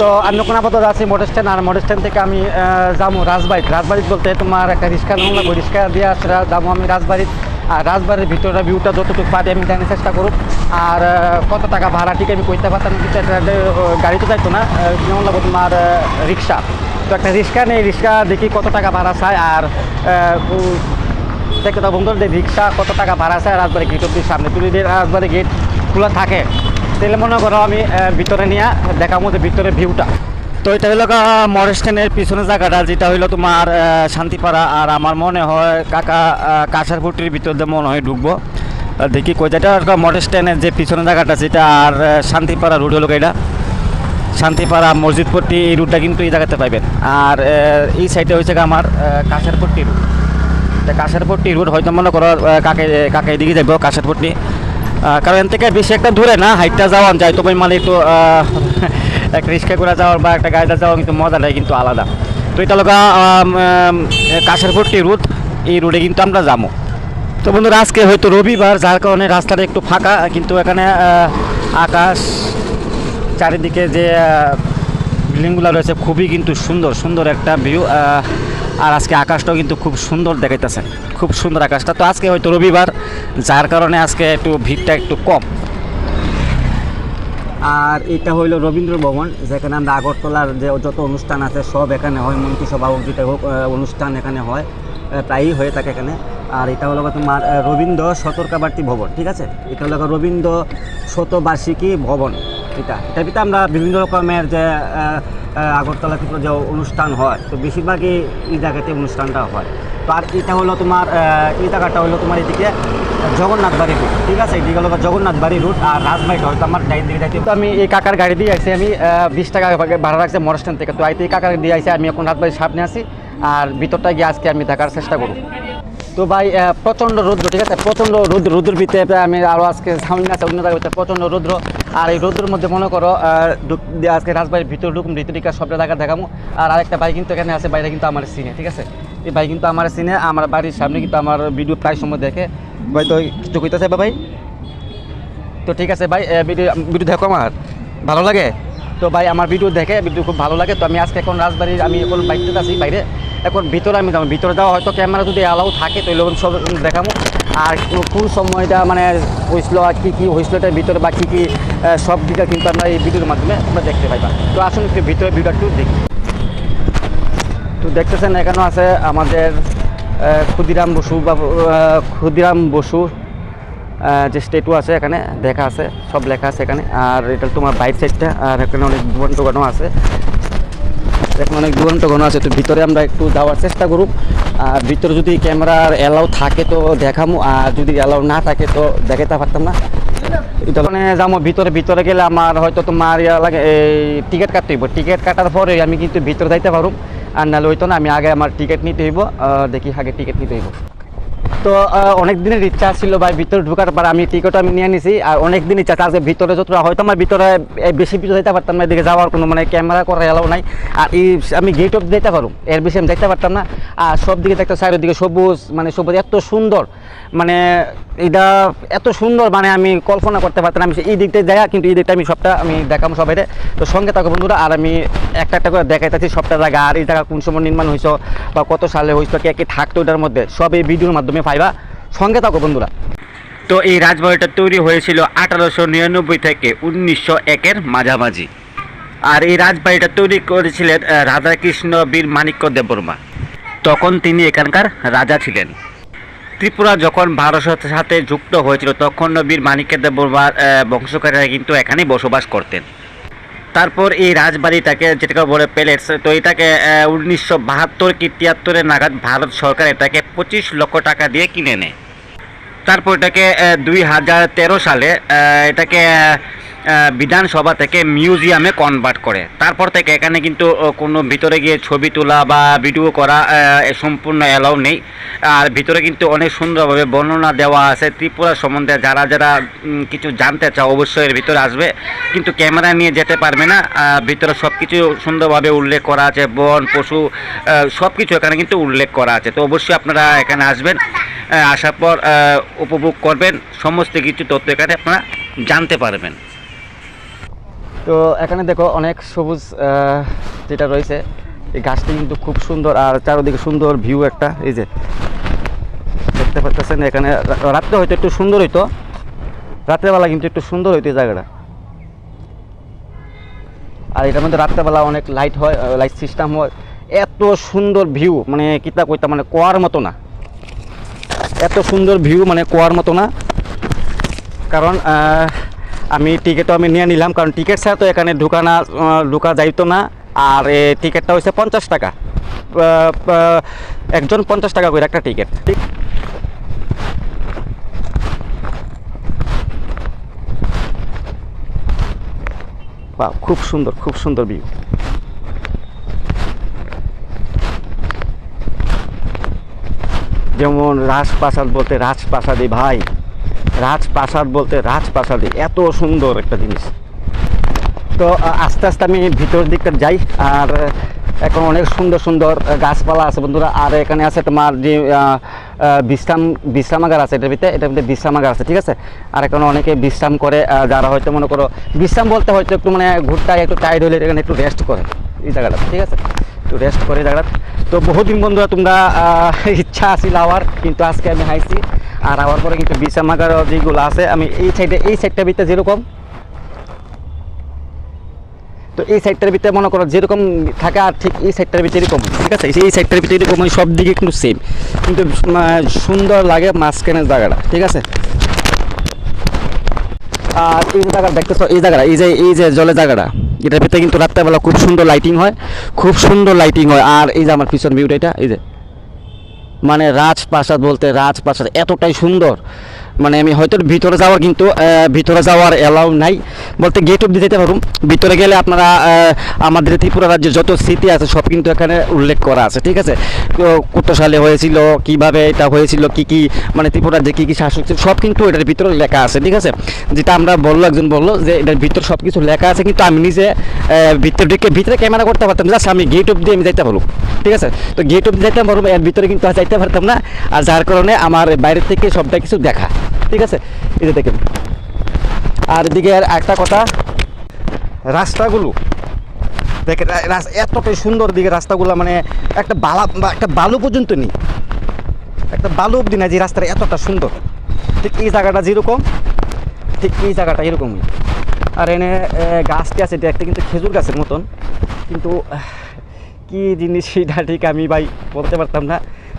তো আমি এখন আপাতত আছি মোটর স্ট্যান্ড আর মোটর স্ট্যান্ড থেকে আমি যাব রাজবাড়ি। রাজবাড়ি বলতে তোমার একটা রিক্সা নামলাম ওই রিক্সা দিয়ে আসলে যাব আমি রাজবাড়ি আর রাজবাড়ির ভিতরে ভিউটা যতটুকু পারি আমি জানার চেষ্টা করব আর কত টাকা ভাড়া ঠিক আমি কইতে পারতাম একটা, গাড়ি তো যাইতো না কি লাগবো তোমার রিক্সা। তো একটা রিক্সা নেই রিক্সা দেখি কত টাকা ভাড়া চায় আর দেখতে তো বন্ধুর রিক্সা কত টাকা ভাড়া চায় রাজবাড়ি গেট অব্দি সামনে তুলি রাজবাড়ি গেট খোলা থাকে। তাহলে মনে করো আমি ভিতরে নিয়ে দেখাবো যে ভিতরে ভিউটা তো এটা হলো মর পিছনে জায়গাটা, যেটা হইল তোমার শান্তিপাড়া। আর আমার মনে হয় কাকা কাঁসারপুটির ভিতর দিয়ে মনে হয় ঢুকবো। দেখি কই যেটা মর স্ট্যান্ডের যে পিছনে জায়গাটা, সেটা আর শান্তিপাড়া রুট হলো এটা। শান্তিপাড়া মসজিদপট্টি এই রুটটা কিন্তু এই জায়গাতে পাইবেন। আর এই সাইডে হয়েছে আমার কাঁসারপট্টি রুট কাঁসারপট্টি রুট হয়তো মনে করো কাকে কাকে এদিকে যাব কাঁসারপট্টি। কারণ এর থেকে বেশি একটা দূরে না, হাইটটা যাওয়া যায় তবে মানে একটু একটা রিক্সা করে যাওয়ার বা একটা গাড়িতে যাওয়া কিন্তু মজাটাই কিন্তু আলাদা। তো এটা লোক কাঁসারপট্টি রুট এই রুটে কিন্তু আমরা যাব। তো বন্ধুরা, আজকে হয়তো রবিবার, যার কারণে রাস্তাটা একটু ফাঁকা, কিন্তু এখানে আকাশ চারিদিকে যে বিল্ডিংগুলো রয়েছে, খুবই কিন্তু সুন্দর সুন্দর একটা ভিউ আর আজকে আকাশটাও কিন্তু খুব সুন্দর দেখাইতেছে। খুব সুন্দর আকাশটা। তো আজকে হয়তো রবিবার, যার কারণে আজকে একটু ভিড়টা একটু কম। আর এটা হইল রবীন্দ্র ভবন, যেখানে আমরা আগরতলার যে যত অনুষ্ঠান আছে, সব এখানে হয়। মন্ত্রিসভা যেটা হোক অনুষ্ঠান এখানে হয়। প্রায়ই হয়ে থাকে এখানে। আর এটা হলো তোমার রবীন্দ্র সতর্কাবার্তি ভবন, ঠিক আছে? এটা হলো রবীন্দ্র শতবার্ষিকী ভবন। এটা এটার ভিতরে আমরা বিভিন্ন রকমের যে আগরতলা থেকে যে অনুষ্ঠান হয়, তো বেশিরভাগই এই জায়গাতে অনুষ্ঠানটা হয়। তো আর এটা হলো তোমার এই জায়গাটা হলো তোমার এদিকে জগন্নাথ বাড়ি রুট ঠিক আছে? এদিকে হলো জগন্নাথ বাড়ি রুট আর রাজবাড়িটা হয়তো আমার ডাইন দিকে যাইতে তো আমি এই কাকার গাড়ি দিয়ে আইছি, আমি বিশ টাকা ভাড়া রাখছি মরস্টান থেকে। তো আইতে এই কাকার দিয়ে আইছি, আমি এখন রাজবাড়ির সামনে আছি, আর ভিতরটা গিয়ে আজকে আমি দেখার চেষ্টা করব। তো ভাই প্রচণ্ড রৌদ্র, ঠিক আছে? প্রচণ্ড রৌদ্র, রৌদ্রের ভিতরে আমি আরও আজকে সামনে আছে অন্য জায়গায় প্রচণ্ড রৌদ্র। আর এই রৌদ্রের মধ্যে মনে করো আজকে রাজবাড়ির ভিতরে ঢুকুম ভিতরিকা সবটা জায়গা দেখাবো আর আরেকটা ভাই কিন্তু এখানে আছে, বাইরে কিন্তু আমার সিনে, ঠিক আছে? এই ভাই কিন্তু আমার সিনে, আমার বাড়ির সামনে কিন্তু আমার ভিডিও প্রায় সময় দেখে। ভাই, তো কিছু কইতেছে ভাই? তো ঠিক আছে ভাই ভিডিও ভিডিও দেখো আমার। ভালো লাগে? তো ভাই, আমার ভিডিও দেখে ভিডিও খুব ভালো লাগে। তো আমি আজকে এখন রাজবাড়ির, আমি এখন বাইকতে আছি বাইরে। এখন ভিতরে আমি যাব। ভিতরে যাওয়া হয়তো ক্যামেরা যদি অ্যালাউ থাকে তো এরকম সব দেখাবো। আর কোন সময়টা মানে হয়েছিল আর কী কী হয়েছিল এটার ভিতরে বা কী কী সব দিকে কিন্তু আমরা এই ভিডিওর মাধ্যমে আমরা দেখতে পাইবা তো আসুন একটু ভিতরে ভিডিও একটু দেখি। তো দেখতেছেন, এখানেও আছে আমাদের ক্ষুদিরাম বসু বা ক্ষুদিরাম বসু। যে স্টেটু আছে এখানে, দেখা আছে, সব লেখা আছে এখানে। আর এটা তোমার বাইর সাইডটা আর এখানে অনেক দোকান টোকানও আছে। এখানে অনেক দোকান টোকানও আছে, তো ভিতরে আমরা একটু যাওয়ার চেষ্টা করুক। আর ভিতরে যদি ক্যামেরার অ্যালাউ থাকে তো দেখামু, আর যদি অ্যালাউ না থাকে তো দেখাতে পারতাম না। মানে যাব ভিতরে ভিতরে গেলে আমার হয়তো তোমার ইয়া লাগে, এই টিকিট কাটতে হইব। টিকিট কাটার পরে আমি কিন্তু ভিতরে যাইতে পারুম। আর নাহলে হইতো না, আমি আগে আমার টিকিট নিতে হইব দেখি আগে টিকিট নিতে হইব। তো অনেক দিনের ইচ্ছা ছিল ভাই, ভিতরে ঢোকার পর আমি টিকিট আমি নিয়ে নিছি, আর অনেক দিন ইচ্ছা আছে ভিতরে যতটা হয়তো আমার ভিতরে বেশি ভিতরে যেতে পারতাম না, এদিকে যাওয়ার কোনো মানে ক্যামেরা করার এলাও নাই, আর এই আমি গেট অফ যেতে পারুম, এর বেশি আমি দেখতে পারতাম না, আর সব দিকে দেখতে চারিদিকে সবুজ মানে সবুজ, এত সুন্দর মানে এটা এত সুন্দর মানে আমি কল্পনা করতে পারতাম আমি এই দিকটা দেখা কিন্তু এই দিকটা আমি সবটা আমি দেখাম সবাই তো সঙ্গে থাকো বন্ধুরা, আর আমি একটা একটা করে দেখাইতেছি সবটা জায়গা আর এই জায়গা কোন সময় নির্মাণ হয়েছে বা কত সালে হয়েছে কে কে থাকতো এটার মধ্যে, সব এই ভিডিওর মাধ্যমে পাইবা। সঙ্গে থাকো বন্ধুরা। তো এই রাজবাড়িটা তৈরি হয়েছিল আঠারোশো নিরানব্বই থেকে উনিশশো একের মাঝামাঝি। আর এই রাজবাড়িটা তৈরি করেছিলেন রাধাকৃষ্ণ বীর মাণিক্য দেববর্মা। তখন তিনি এখানকার রাজা ছিলেন। ত্রিপুরা যখন ভারতের সাথে যুক্ত হয়েছিল, তখন বীর মাণিক্য দেববর্মার বংশকারীরা কিন্তু এখানেই বসবাস করতেন। তারপর এই রাজবাড়িটাকে যেটাকে বলে প্যালেস তো এটাকে উনিশশো বাহাত্তর কি তিয়াত্তরের নাগাদ ভারত সরকার এটাকে পঁচিশ লক্ষ টাকা দিয়ে কিনে নেয়। তারপর এটাকে দুই হাজার তেরো সালে এটাকে বিধানসভা থেকে মিউজিয়ামে কনভার্ট করে। তারপর থেকে এখানে কিন্তু কোনো ভিতরে গিয়ে ছবি তোলা বা ভিডিও করা সম্পূর্ণ অ্যালাউ নেই। আর ভিতরে কিন্তু অনেক সুন্দরভাবে বর্ণনা দেওয়া আছে। ত্রিপুরা সম্বন্ধে যারা যারা কিছু জানতে চাও, অবশ্যই এর ভিতরে আসবে। কিন্তু ক্যামেরা নিয়ে যেতে পারবে না। ভিতরে সব কিছু সুন্দরভাবে উল্লেখ করা আছে, বন, পশু সব কিছু এখানে কিন্তু উল্লেখ করা আছে। তো অবশ্যই আপনারা এখানে আসবেন। আসার পর উপভোগ করবেন। সমস্ত কিছু তথ্য এখানে আপনারা জানতে পারবেন। তো এখানে দেখো অনেক সবুজ যেটা রয়েছে। এই গাছটি কিন্তু খুব সুন্দর আর চারদিকে সুন্দর ভিউ একটা, এই যে। দেখতে পাচ্ছেন এখানে রাত্রে হয়তো একটু সুন্দর হইতো। রাত্রেবেলা কিন্তু একটু সুন্দর হইতো জায়গাটা। আর এটার মধ্যে রাত্রেবেলা অনেক লাইট হয় লাইট সিস্টেম হয়। এত সুন্দর ভিউ মানে কিতা কইতা মানে কোয়ার মতো না। এত সুন্দর ভিউ মানে কোয়ার মতো না। কারণ আমি টিকিটও আমি নিয়ে নিলাম কারণ টিকিট ছাড়া তো এখানে ঢুকানা আহ, ঢুকা যাইতো না। আর এই টিকিটটা হচ্ছে পঞ্চাশ টাকা। একজন পঞ্চাশ টাকা করে একটা টিকিট ঠিক খুব সুন্দর খুব সুন্দর ভিউ যেমন রাজপ্রাসাদ বলতে রাজপ্রাসাদে ভাই, রাজপ্রাসাদ বলতে রাজপ্রাসাদে, এত সুন্দর একটা জিনিস। তো আস্তে আস্তে আমি ভিতর দিকটা যাই, আর এখন অনেক সুন্দর সুন্দর গাছপালা আছে বন্ধুরা, আর এখানে আছে তোমার যে বিশ্রাম, বিশ্রামাগার আছে, এটার ভিতরে এটার ভিতরে বিশ্রামাগার আছে, ঠিক আছে? আর এখানে অনেকে বিশ্রাম করে যারা হয়তো মনে করো, বিশ্রাম বলতে হয়তো একটু মানে ঘুরতে একটু টাইড হলে এখানে একটু রেস্ট করে, এই জায়গাটা, ঠিক আছে? একটু রেস্ট করে এই তো বহুদিন বন্ধুরা তোমরা ইচ্ছা আছিল আওয়ার, কিন্তু আজকে আমি হাইছি। আর আওয়ার পরে কিন্তু বিশ্রামাগার যেগুলো আছে, আমি এই সাইডে এই সাইডটার ভিতরে যেরকম, তো এই সাইডটার ভিতরে মনে করো যেরকম থাকে আর ঠিক এই সাইডটার ভিতরে এরকম। ঠিক আছে? এই সাইডটার ভিতরে এরকম ওই সব দিকে কিন্তু সেম কিন্তু সুন্দর লাগে মাঝখানের জায়গাটা। ঠিক আছে? আর এই যে জায়গা দেখতেছো, এই জায়গাটা, এই যে এই যে জলের জায়গাটা, এটার ভিতরে কিন্তু রাত্রেবেলা খুব সুন্দর লাইটিং হয়, খুব সুন্দর লাইটিং হয়। আর এই যে আমার পিছন ভিউটা এটা, এই যে মানে রাজপ্রাসাদ বলতে রাজপ্রাসাদ এতটাই সুন্দর মানে আমি হয়তো ভিতরে যাওয়ার কিন্তু ভিতরে যাওয়ার এলাউ নাই। বলতে গেট অব্দি যেতে পারুম। ভিতরে গেলে আপনারা আমাদের ত্রিপুরা রাজ্যের যত স্মৃতি আছে, সব কিন্তু এখানে উল্লেখ করা আছে, ঠিক আছে? কত সালে হয়েছিল, কীভাবে এটা হয়েছিল, কি কি মানে ত্রিপুরা রাজ্যে কী কী শাসক ছিল, সব কিন্তু এটার ভিতরে লেখা আছে, ঠিক আছে? যেটা আমরা বলল, একজন বলল যে এটার ভিতরে সব কিছু লেখা আছে, কিন্তু আমি নিজে ভিতরে ঢুকে ভিতরে ক্যামেরা করতে পারতাম জাস্ট আমি গেট অব্দি আমি যাইতে পারব ঠিক আছে? তো গেট অব্দি যাইতে পারব এর ভিতরে কিন্তু আর যাইতে পারতাম না। আর যার কারণে আমার বাইরের থেকে সবটা কিছু দেখা। ঠিক আছে? যে দেখেন। আর এদিকে আর একটা কথা, রাস্তাগুলো। দেখেন এতটাই সুন্দর দিকে রাস্তাগুলো মানে একটা বালা একটা বালু পর্যন্ত নেই। একটা বালু অব্দি না, যে রাস্তাটা এতটা সুন্দর। ঠিক এই জায়গাটা যেরকম, ঠিক এই জায়গাটা এরকমই। আর এনে গাছটি আছে দেখতে কিন্তু খেজুর গাছের মতন। কিন্তু কি জিনিস, সেটা ঠিক আমি ভাই বলতে পারতাম না।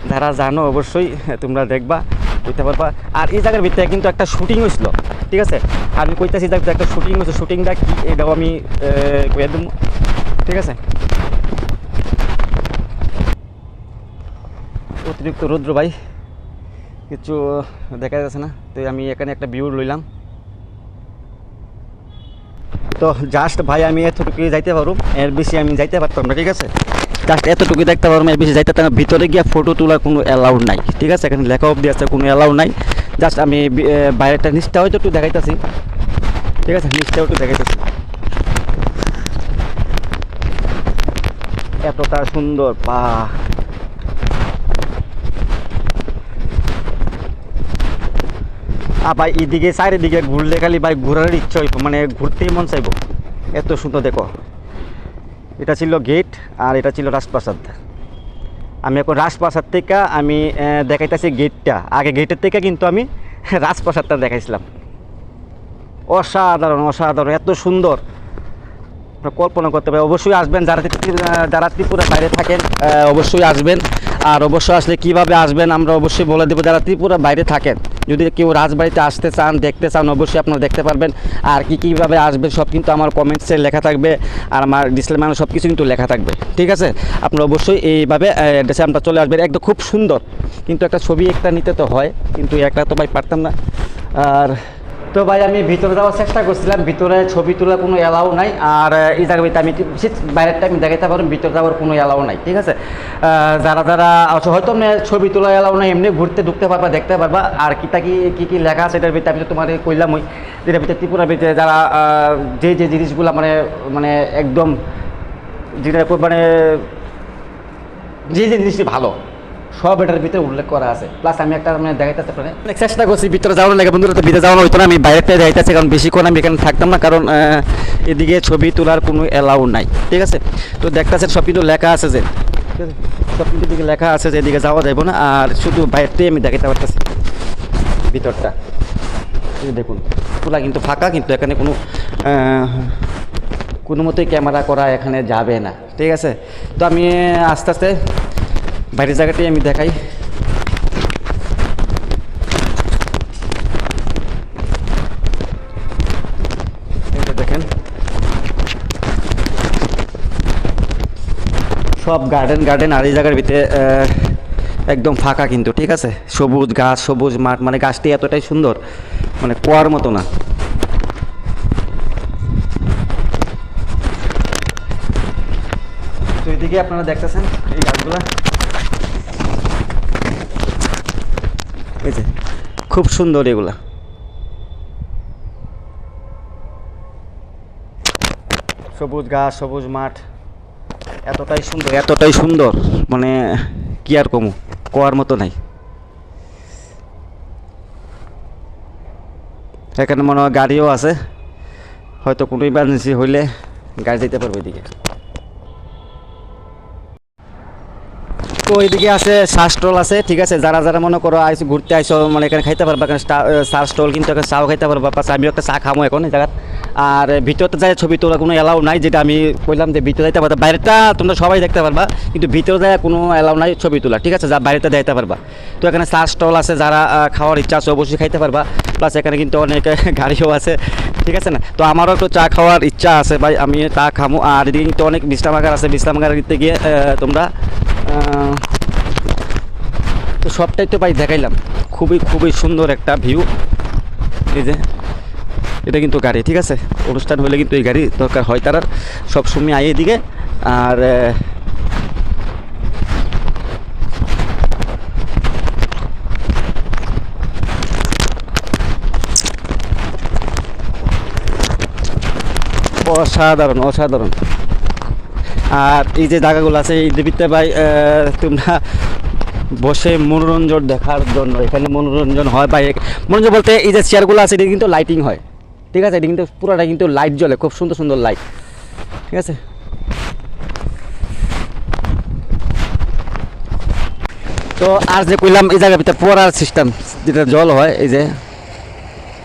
যারা জানো অবশ্যই, তোমরা দেখবা। বুঝতে পারবা? আর এই জায়গার ভিতরে কিন্তু একটা শুটিং হয়েছিল ঠিক আছে? আমি কইতাছি যে একটা শুটিং হয়েছে শুটিংটা কি এটাও আমি এ, কইয়া ঠিক আছে? অতিরিক্ত রৌদ্র ভাই কিছু দেখা যাচ্ছে না তো আমি এখানে একটা ভিউ লইলাম। তো জাস্ট ভাই আমি এতটুকুই যাইতে পারব এর বেশি আমি যাইতে পারতাম না ঠিক আছে? জাস্ট এতটুকু দেখতে পারব এর বেশি যাইতে না। ভিতরে গিয়ে ফটো তোলার কোনো অ্যালাউড নাই, ঠিক আছে? এখানে লেখা অবধি আছে, কোনো অ্যালাউড নাই। জাস্ট আমি বাইরেটা নিচটা হয়তো একটু দেখাইতেছি। ঠিক আছে? নিচটাও একটু দেখাইতেছি। এতটা সুন্দর পা আর ভাই, এদিকে, চারিদিকে ঘুরলে খালি ভাই ঘোরার ইচ্ছা হইব মানে ঘুরতেই মন চাইব। এত সুন্দর দেখো। এটা ছিল গেট আর এটা ছিল রাজপ্রাসাদ। আমি এখন রাজপ্রাসাদ থেকে আমি দেখাইতেছি গেটটা। আগে গেটের থেকে কিন্তু আমি রাজপ্রাসাদটা দেখাইছিলাম। অসাধারণ অসাধারণ, এত সুন্দর। কল্পনা করতে পারে অবশ্যই আসবেন। যারা যারা ত্রিপুরার বাইরে থাকেন অবশ্যই আসবেন। আর অবশ্যই আসলে কীভাবে আসবেন আমরা অবশ্যই বলে দেবো, যারা ত্রিপুরার বাইরে থাকেন। যদি কেউ রাজবাড়িতে আসতে চান, দেখতে চান, অবশ্যই আপনারা দেখতে পারবেন। আর কি কীভাবে আসবে সব কিন্তু আমার কমেন্টসে লেখা থাকবে। আর আমার ডিসপ্লে মানে সব কিছু কিন্তু লেখা থাকবে। ঠিক আছে? আপনারা অবশ্যই এইভাবে অ্যাড্রেসে আমরা চলে আসবেন। একদম খুব সুন্দর। কিন্তু একটা ছবি একটা নিতে তো হয়। কিন্তু একটা তো ভাই পারতাম না। আর তো ভাই, আমি ভিতরে যাওয়ার চেষ্টা করছিলাম। ভিতরে ছবি তোলার কোনো অ্যালাউ নাই। আর এই জায়গাতে আমি বিশেষ বাইরেরটা আমি দেখাতে পারব ভিতরে যাওয়ার কোনো অ্যালাউ নাই, ঠিক আছে? যারা যারা হয়তো আমি ছবি তোলা অ্যালাউ নাই, এমনি ঘুরতে, ঢুকতে পারবা, দেখতে পারবা। আর কিতা কি, কী কী লেখা আছে এটার ভিতরে আমি তো তোমার কইলাম ওই যেটার ভিতরে ত্রিপুরার ভিতরে যারা যে যে জিনিসগুলো মানে মানে একদম, যেটা মানে যে যে জিনিসটি ভালো সব এটার ভিতরে উল্লেখ করা আছে। প্লাস আমি একটা মানে দেখাইতে পারি অনেক চেষ্টা করছি ভিতরে যাওয়ার লাগে বন্ধুরা তো ভিতরে যাওয়ানো হইতো না, আমি বাইরেতে দেখাইতেছি কারণ বেশিক্ষণ আমি এখানে থাকতাম না, কারণ এদিকে ছবি তোলার কোনো অ্যালাউ নাই। ঠিক আছে? তো দেখতেছেন সব কিন্তু লেখা আছে যে সব কিন্তু দিকে লেখা আছে যে, এদিকে যাওয়া যাবে না, আর শুধু বাইরেতেই আমি দেখাইতে পারতেছি। ভিতরটা। দেখুন তোলা কিন্তু ফাঁকা, কিন্তু এখানে কোনো কোনো মতেই ক্যামেরা করা এখানে যাবে না। ঠিক আছে? তো আমি আস্তে আস্তে বাইরের জায়গাটাই আমি দেখাই। দেখেন। সব গার্ডেন গার্ডেন আর এই জায়গার ভিতরে একদম ফাঁকা কিন্তু, ঠিক আছে? সবুজ গাছ, সবুজ মাঠ মানে গাছটি এতটাই সুন্দর মানে কুয়ার মতো না। তো আপনারা দেখতেছেন এই গাছগুলা। এই যে, খুব সুন্দর এগুলা। সবুজ গাছ, সবুজ মাঠ, এতটাই সুন্দর। এতটাই সুন্দর মানে কি আর কমু, কোয়ার মতো নাই। এখানে মনে হয় গাড়িও আছে, হয়তো কোনো ইমার্জেন্সি হইলে গাড়ি যেতে পারবে এদিকে। তো এইদিকে আছে চা স্টল আছে, ঠিক আছে? যারা যারা মনে করো আইসো, ঘুরতে আইসো মানে এখানে খাইতে পারবা এখানে চা স্টল কিন্তু এখানে চাও খাইতে পারবা। পাশে আমিও একটা চা খামো এখন এই জায়গাত। আর ভিতরতে যায় ছবি তোলা কোনো এলাও নাই, যেটা আমি কইলাম যে ভিতরে যাইতে পারবা। বাইরেটা তোমরা সবাই দেখতে পারবা, কিন্তু ভিতরে যায় কোনো এলাও নাই ছবি তোলা, ঠিক আছে? যা বাইরেতে যাইতে পারবা। তো এখানে চা স্টল আছে, যারা খাওয়ার ইচ্ছা আছে অবশ্যই খাইতে পারবা। প্লাস এখানে কিন্তু অনেক গাড়িও আছে, ঠিক আছে না? তো আমারও একটু চা খাওয়ার ইচ্ছা আছে, ভাই আমি চা খামো। আর এদিকে কিন্তু অনেক বিশ্রামাগার আছে। বিশ্রামাগার গিয়ে তোমরা তো সবটাই তো ভাই দেখাইলাম। খুবই খুবই সুন্দর একটা ভিউ এই যে, এটা কিন্তু গাড়ি, ঠিক আছে? অনুষ্ঠান হলে কিন্তু এই গাড়ি দরকার হয় তার সব সময় আয় এদিকে। আর অসাধারণ অসাধারণ। আর এই যে জায়গাগুলো আছে, এই দেবীতে ভাই তোমরা বসে মনোরঞ্জন দেখার জন্য, এখানে মনোরঞ্জন হয় বা মনোরঞ্জন বলতে এই যে চেয়ারগুলো আছে, এটা কিন্তু লাইটিং হয়। ঠিক আছে? এটা কিন্তু পুরোটা কিন্তু লাইট জ্বলে, খুব সুন্দর সুন্দর লাইট ঠিক আছে? তো আর যে কইলাম, এই জায়গার ভিতরে পড়ার সিস্টেম যেটা জল হয়, এই যে,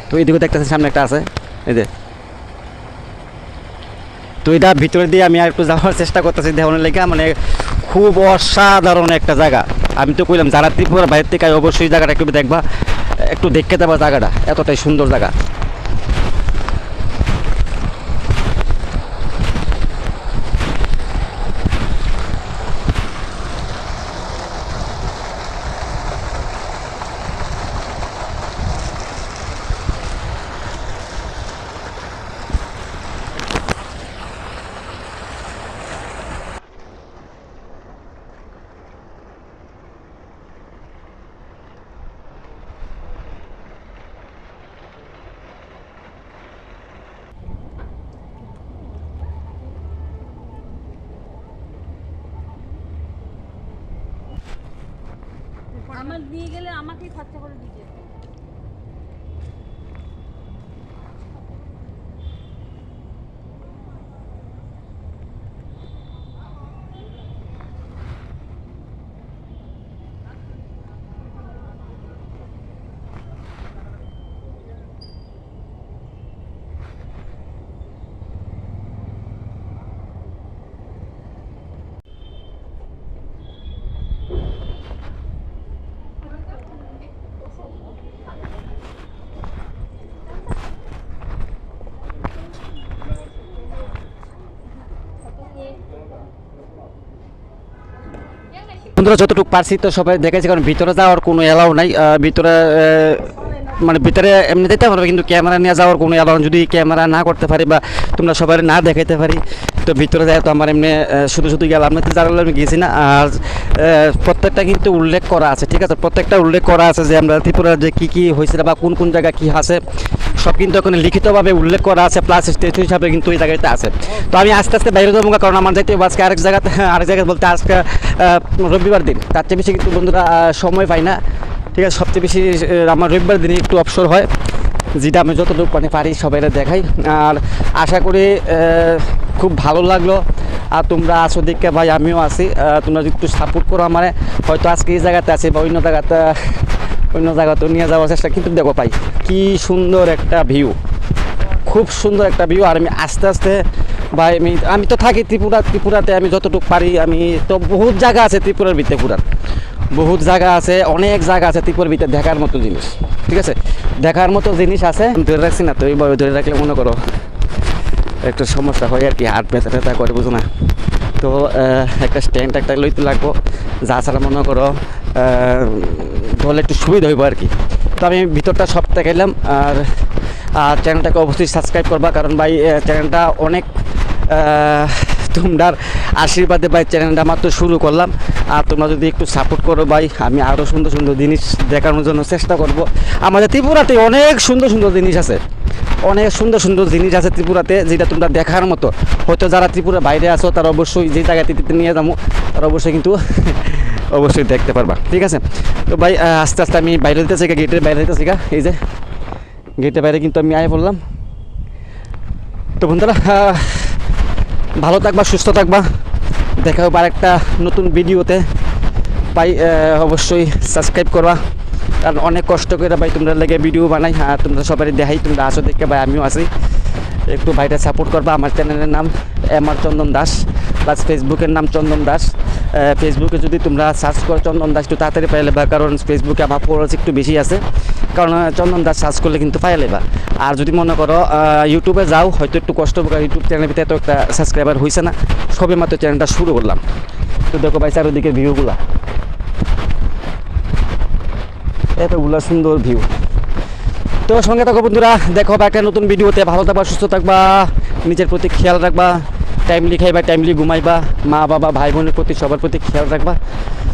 তো এইদিকে একটা সামনে একটা আছে, এই যে। তো এটা ভিতরে দিয়ে আমি আর একটু যাওয়ার চেষ্টা করতেছি। দেখানোর লেগে মানে খুব অসাধারণ একটা জায়গা। আমি তো কইলাম, যারা ত্রিপুরার বাইরের থেকে অবশ্যই জায়গাটা একটু দেখবা, একটু দেখতে দেবা জায়গাটা। এতটাই সুন্দর জায়গা। আমার দিয়ে গেলে আমাকেই খরচা বন্ধুরা, যতটুকু পারছি তো সবাই দেখেছি কারণ ভিতরে যাওয়ার কোনো এলাও নাই। ভিতরে মানে ভিতরে এমনি যেতে পারবে, কিন্তু ক্যামেরা নিয়ে যাওয়ার কোনো এলাও যদি ক্যামেরা না করতে পারি বা তোমরা সবাই না দেখাইতে পারি, তো ভিতরে যায় তো আমার এমনি শুধু শুধু গেলাম। না যারা আমি গেছি না, আর প্রত্যেকটা কিন্তু উল্লেখ করা আছে, ঠিক আছে? প্রত্যেকটা উল্লেখ করা আছে যে আমরা ত্রিপুরার যে কী কী হয়েছিল বা কোন কোন জায়গায় কী আছে। সব কিন্তু ওখানে লিখিতভাবে উল্লেখ করা আছে প্লাস স্টেশন হিসাবে কিন্তু এই জায়গাতে আছে। তো আমি আস্তে আস্তে বাইরে যাব, কারণ আমার যাইতে আজকে আরেক জায়গাতে আরেক জায়গায় বলতে আজকে রবিবার দিন। তার চেয়ে বেশি কিন্তু বন্ধুরা সময় পাই না। ঠিক আছে, সবচেয়ে বেশি আমার রবিবার দিনে একটু অবসর হয়। যেটা আমি যতটুকু মানে পারি সবাইরা দেখাই। আর আশা করি খুব ভালো লাগল। আর তোমরা আসো দেখে ভাই, আমিও আছি। তোমরা একটু সাপোর্ট করো আমার, হয়তো আজকে এই জায়গাতে আছি বা অন্য জায়গাতে অন্য জায়গাতেও নিয়ে যাওয়ার চেষ্টা, কিন্তু দেখো পাই কি সুন্দর একটা ভিউ খুব সুন্দর একটা ভিউ আর আমি আস্তে আস্তে ভাই, আমি আমি তো থাকি ত্রিপুরা, ত্রিপুরাতে আমি যতটুকু পারি, আমি তো বহুত জায়গা আছে ত্রিপুরার ভিতরে পুরার বহুত জায়গা আছে, অনেক জায়গা আছে ত্রিপুরার ভিতরে দেখার মতো জিনিস, ঠিক আছে? দেখার মতো জিনিস আছে ধরে রাখছি না, তো এইভাবে ধরে রাখলে মনে করো একটা সমস্যা হয় আর কি, হাত ব্যথা ট্যাথা করে, বুঝো না। তো একটা স্ট্যান্ড একটা লইতে লাগবো, যা ছাড়া মনে করো ধরলে একটু সুবিধা হইব আর কি। তো আমি ভিতরটা সব দেখাইলাম আর আর চ্যানেলটাকে অবশ্যই সাবস্ক্রাইব করবা, কারণ ভাই চ্যানেলটা অনেক আহ, তোমরার আশীর্বাদে ভাই চ্যানেলটা মাত্র শুরু করলাম। আর তোমরা যদি একটু সাপোর্ট করো ভাই আমি আরও সুন্দর সুন্দর জিনিস দেখানোর জন্য চেষ্টা করব। আমাদের ত্রিপুরাতে অনেক সুন্দর সুন্দর জিনিস আছে। অনেক সুন্দর সুন্দর জিনিস আছে ত্রিপুরাতে যেটা তোমরা দেখার মতো। হয়তো যারা ত্রিপুরার বাইরে আছো তারা অবশ্যই যে জায়গাতে নিয়ে যাব তারা অবশ্যই কিন্তু অবশ্যই দেখতে পারবা। ঠিক আছে? তো ভাই আস্তে আস্তে আমি বাইরে গা গেটের বাইরে গা। এই যে গেটের বাইরে কিন্তু আমি আয় বললাম তো বন্ধুরা ভালো থাকবা, সুস্থ থাকবা। দেখা হবে আরেকটা নতুন ভিডিওতে। পাই অবশ্যই সাবস্ক্রাইব করবা। কারণ অনেক কষ্ট করে ভাই তোমরা লেগে ভিডিও বানাই, আর তোমরা সবাই দেখাই, তোমরা আসো দেখে ভাই, আমিও আসি। একটু ভাইটা সাপোর্ট করবা, আমার চ্যানেলের নাম M R Chandan Das plus ফেসবুকের নাম চন্দন দাস। ফেসবুকে যদি তোমরা সার্চ করো চন্দন দাস একটু তাড়াতাড়ি পাই লেবা কারণ ফেসবুকে আমার ফলোয়ার্স একটু বেশি আছে। কারণ চন্দন দাস সার্চ করলে কিন্তু পাই লেবা। আর যদি মনে করো ইউটিউবে যাও, হয়তো একটু কষ্ট ইউটিউব চ্যানেলের ভিতরে তো একটা সাবস্ক্রাইবার হয়েছে না। সবে মাত্র চ্যানেলটা শুরু করলাম। তো দেখো ভাই, চারিদিকে ভিউগুলা এতগুলা সুন্দর ভিউ তো সঙ্গে থাকো বন্ধুরা, দেখো একটা নতুন ভিডিওতে ভালো থাকবা, সুস্থ থাকবা, নিজের প্রতি খেয়াল রাখবা। টাইমলি খাইবা টাইমলি ঘুমাইবা, মা, বাবা ভাই বোনের প্রতি, সবার প্রতি খেয়াল রাখবা।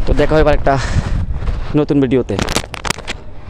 তো দেখা হবে একটা নতুন ভিডিওতে।